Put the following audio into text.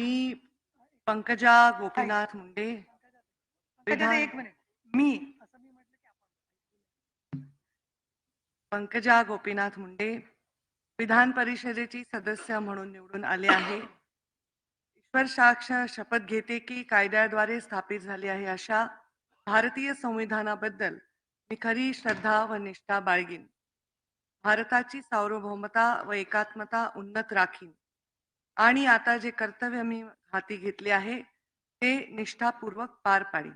मी पंकजा गोपीनाथ मुंडे एक मिनिट. मी. पंकजा गोपीनाथ मुंडे विधान परिषदेची सदस्य म्हणून निवडून आले आहे. ईश्वर साक्ष शपथ घेते की कायद्याद्वारे स्थापित झाली आहे अशा भारतीय संविधानाबद्दल मी खरी श्रद्धा व निष्ठा बाळगीन. भारताची सार्वभौमता व एकात्मता उन्नत राखीन. आणि आता जे कर्तव्य मी हाती घेतले आहे ते निष्ठापूर्वक पार पाडी